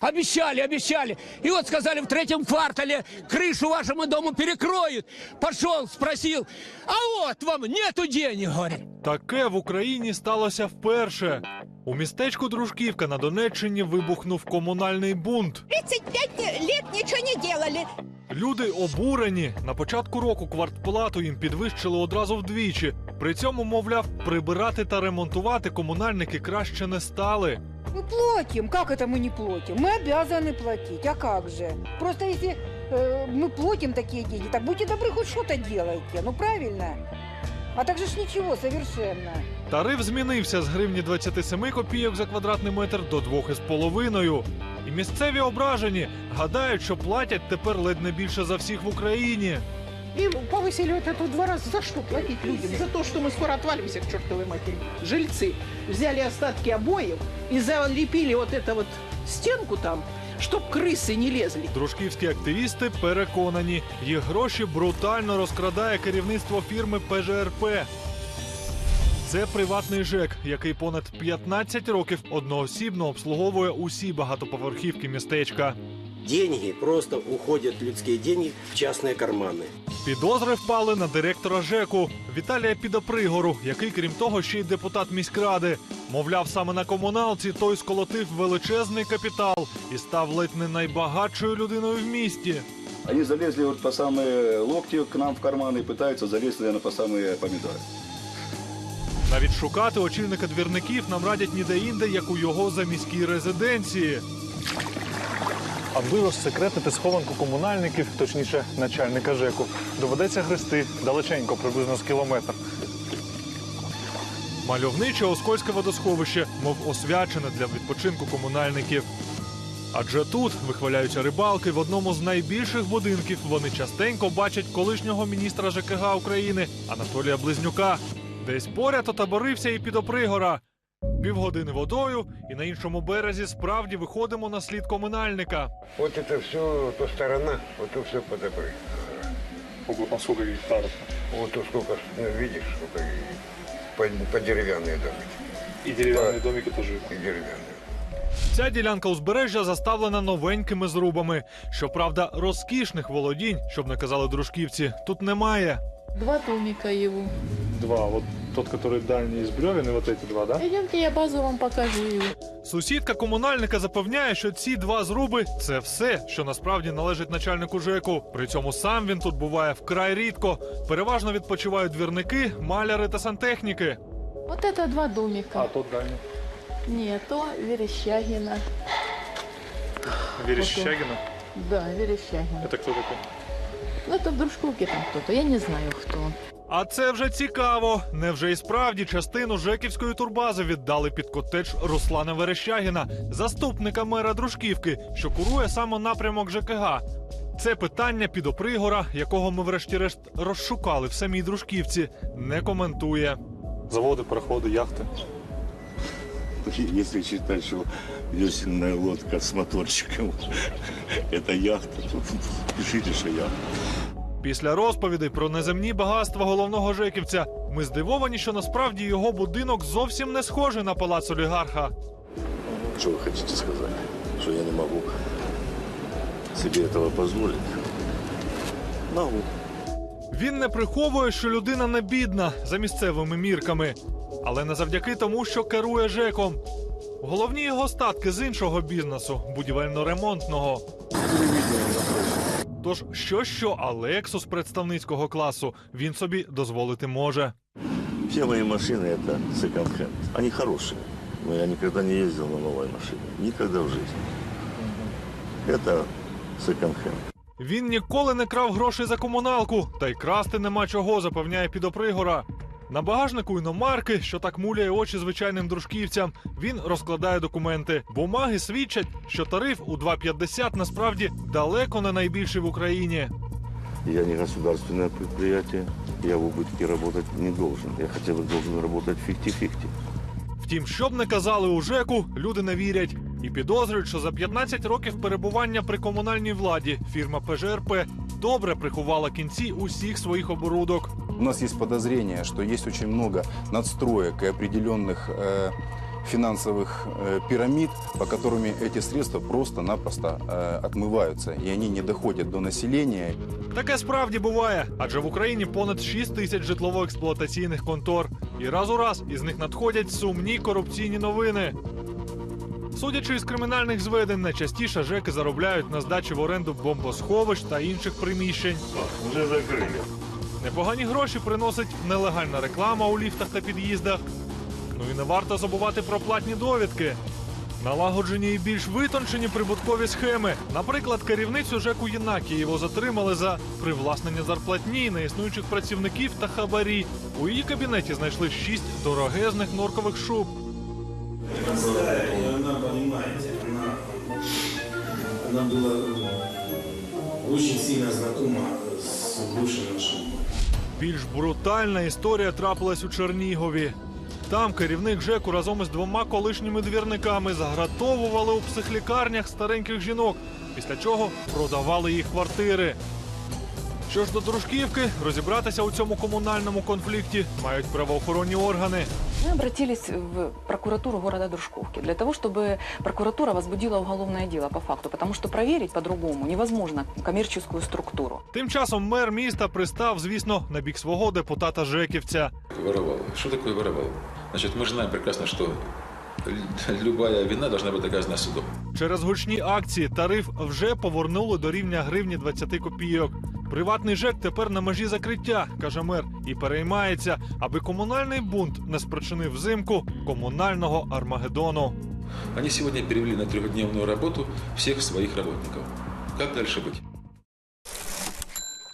Обещали, обещали. И вот сказали, в третьем квартале крышу вашему дому перекроют. Пошел, спросил, а вот вам нету денег, говорит. Таке в Україні сталося вперше. У містечку Дружківка на Донеччині вибухнув комунальний бунт. 35 лет ничего не делали. Люди обурені. На початку року квартплату їм підвищили одразу вдвічі. При цьому, мовляв, прибирати та ремонтувати комунальники краще не стали. Мы платим. Как это мы не платим? Мы обязаны платить. А как же? Просто если э, мы платим такие деньги, так будьте добры, хоть что-то делайте. Ну правильно. А так же ж ничего совершенно. Тариф змінився з гривні 27 копійок за квадратний метр до 2,5. І місцеві ображені гадають, що платять тепер ледь не більше за всіх в Україні. И повысили вот это в два раза. За что платить людям? За то, что мы скоро отвалимся к чертовой матери. Жильцы взяли остатки обоев и залепили вот эту вот стенку там, чтоб крысы не лезли. Дружківські активісти переконані, їх гроші брутально розкрадає керівництво фірми ПЖРП. Це приватний ЖЕК, який понад 15 років одноосібно обслуговує усі багатоповерхівки містечка. Деньги, просто уходят людские деньги в частные карманы. Підозри впали на директора ЖЕКу Віталія Підопригору, який, крім того, ще й депутат міськради. Мовляв, саме на комуналці той сколотив величезний капітал і став ледь не найбагатшою людиною в місті. Они залезли вот по самые локти к нам в карманы и пытаются залезть, наверное, по самые помидоры. Навіть шукати очільника двірників нам радять ніде-інде, як у його заміській резиденції. Аби розсекретити схованку комунальників, точніше начальника ЖЕКу, доведеться грести далеченько, приблизно з кілометр. Мальовниче Оскольське водосховище, мов освячене для відпочинку комунальників. Адже тут вихваляються рибалки в одному з найбільших будинків. Вони частенько бачать колишнього міністра ЖКГ України Анатолія Близнюка. Десь поряд отаборився і підопригора. Півгодини водою, і на іншому березі справді виходимо на слід комунальника. Вот это все, то сторона, вот то все подобры. Ого, сколько гектарів? Вот то сколько, ну, видишь, сколько и по, по деревянные домики. І дерев'яні домики теж. И деревянные. Ця ділянка узбережжя заставлена новенькими зрубами. Щоправда, розкішних володінь, щоб не казали дружківці, тут немає. Два домика его. Два. Вот тот, который дальний из бревен, и вот эти два, да? Идемте, я базу вам покажу его. Сусідка комунальника запевняє, що ці два зруби це все, що насправді належить начальнику ЖЕКу. При цьому сам він тут буває вкрай рідко. Переважно відпочивають двірники, маляри та сантехніки. Вот это два домика. тот дальний. Нет, то Верещагина. Верещагина. Да, Верещагина. Це хто такий? Ну, это в Дружковке там кто-то, я не знаю кто. А це вже цікаво. Невже і справді частину Жеківської турбази віддали під котедж Руслана Верещагіна, заступника мера Дружківки, що курує саме напрямок ЖКГ. Це питання підопригора, якого ми врешті-решт розшукали в самій Дружківці, не коментує. Заводи, пароходи, яхти. Если считать, что весельная лодка с моторчиком – это яхта, то пишите, что яхта. Після розповідей про неземні багатства головного жеківця ми здивовані, що насправді його будинок зовсім не схожий на палац олігарха. Что вы хотите сказать? Что я не могу себе этого позволить? Могу. Він не приховує, що людина не бідна за місцевими мірками, але не завдяки тому, що керує ЖЕКом. Головні його статки з іншого бізнесу будівельно-ремонтного. Тож що що, а Лексус представницького класу він собі дозволити може. Все мои машины – это секонд-хенд. Они хорошие, но я никогда не ездил на новой машине. Никогда в жизни. Это секонд-хенд. Він ніколи не крав грошей за комуналку, та й красти нема чого, запевняє підопригора. На багажнику іномарки, що так муляє очі звичайним дружківцям, він розкладає документи. Бумаги свідчать, що тариф у 2,50 насправді далеко не найбільший в Україні. Я не государственное предприятие, я в убытке работать не должен. Я хотя бы должен работать 50-50. Втім, що б не казали у ЖЕКу, люди не вірять і підозрюють, що за 15 років перебування при комунальній владі фірма ПЖРП добре приховала кінці усіх своїх оборудок. У нас есть подозрение, что есть очень много надстроек и определенных э, финансовых э, пирамид, по которым эти средства просто-напросто э, отмываются, и они не доходят до населения. Таке справді буває, адже в Україні понад 6 тисяч житлово-експлуатаційних контор. І раз у раз із них надходять сумні корупційні новини. Судячи із кримінальних зведень, найчастіше ЖЕКи заробляють на здачі в оренду бомбосховищ та інших приміщень. Уже закрыли. Непогані гроші приносить нелегальна реклама у ліфтах та під'їздах. Ну і не варто забувати про платні довідки. Налагоджені і більш витончені прибуткові схеми. Наприклад, керівницю ЖЕКу Єнакієво затримали за привласнення зарплатні неіснуючих працівників та хабарі. У її кабінеті знайшли шість дорогезних норкових шуб. Она была очень сильно знакома с бывшим нашим Більш брутальна історія трапилась у Чернігові. Там керівник ЖЕКу разом із двома колишніми двірниками загратовували у психлікарнях стареньких жінок, після чого продавали їх квартири. Що ж до дружківки, розібратися у цьому комунальному конфлікті мають правоохоронні органи. Мы обратились в прокуратуру города Дружковки для того, чтобы прокуратура возбудила уголовное дело по факту, потому что проверить по-другому невозможно коммерческую структуру. Тим часом мер міста пристав, звісно, на бік свого депутата Жеківця. Воровал. Что такое воровал? Значит, мы же знаем прекрасно, что лю- любая вина должна быть доказана судом. Через гучні акції тариф вже повернули до рівня гривні 20 копійок. Приватний ЖЕК тепер на межі закриття, каже мер, і переймається, аби комунальний бунт не спричинив взимку комунального Армагеддону. Вони сьогодні перевели на трьохдневну роботу всіх своїх працівників. Як далі быть?